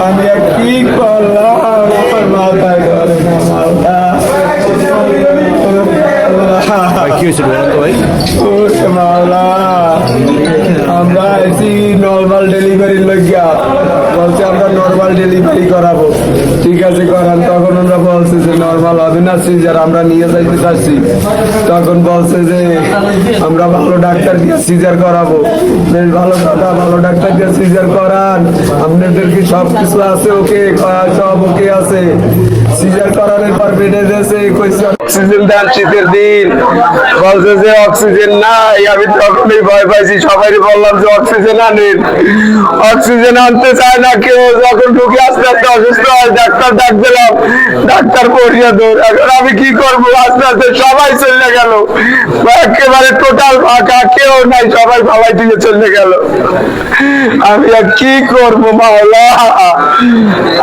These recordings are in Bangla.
আমি কি করলাম আমার মাথায় ধরে না মাথা কি হয়েছিল ভাই আমরা এসি নর্মাল ডেলিভারি লইয়া বলছে আমরা নর্মাল ডেলিভারি করাবো। ঠিক আছে, করান, তখন আমরা বলছে যে নর্মাল হবে। না, সিজার, আমরা নিয়ে যাইতে চাচ্ছি। তখন বলছে যে আমরা ভালো ডাক্তার দিয়ে সিজার করাবো। বেশ, ভালো কথা, ভালো ডাক্তার দিয়ে সিজার করান। আপনাদের কি সব কিছু আছে? ওকে, সব ওকে আছে। সিজার করানোর পর বেডে দিয়েছে অক্সিজেন দেন, শীতের দিন। বলছে যে, অক্সিজেন নাই আমি তখনই ভয় পাইছি। সবাই বললাম যে, অক্সিজেন আনেন। অক্সিজেন আনতে চায় না কেউ, যখন ঢুকে আস্তে আস্তে অসুস্থ হয়, ডাক্তার ডাক দিলাম, ডাক্তার পড়িয়া দৌড়। এখন আমি কি করব? আস্তে আস্তে সবাই চলে গেল। একেবারে টোটাল ফাঁকা, কেউ নাই, সবাই ফালাই দিয়ে চলে গেল। আমি আর কি করব, মাওলা?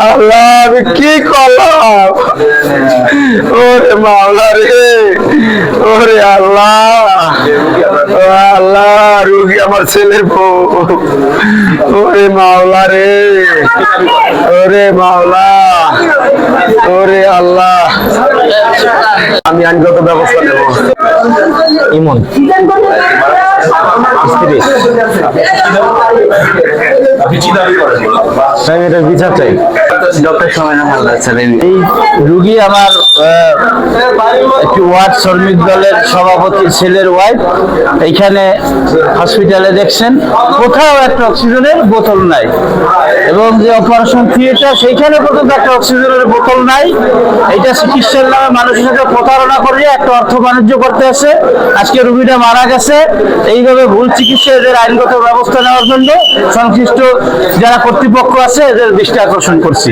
আল্লাহ, আমি কি করলাম? ওরে মাওলা রে, ওরে আল্লাহ। আমার ছেলের বউ। ওরে মাওলা রে। ওরে মাওলা। ওরে আল্লাহ। আমি আইনগত ব্যবস্থা নেব। ইমন। স্ত্রী। আমি এটার বিচার চাই। রুগী আমার ওয়ার্ড শ্রমিক দলের সভাপতির ছেলের ওয়াইফ এইখানে হসপিটালে দেখছেন, কোথাও একটা অক্সিজেনের বোতল নাই। এবং যে অপারেশন থিয়েটার সেইখানে পর্যন্ত একটা অক্সিজেনের বোতল নাই। এটা চিকিৎসার নামে মানুষের সাথে প্রতারণা করে একটা অর্থ বাণিজ্য করতে আছে। আজকে রুগীটা মারা গেছে। এইভাবে ভুল চিকিৎসা এদের আইনগত ব্যবস্থা নেওয়ার জন্য সংশ্লিষ্ট যারা কর্তৃপক্ষ আছে, এদের দৃষ্টি আকর্ষণ করছি।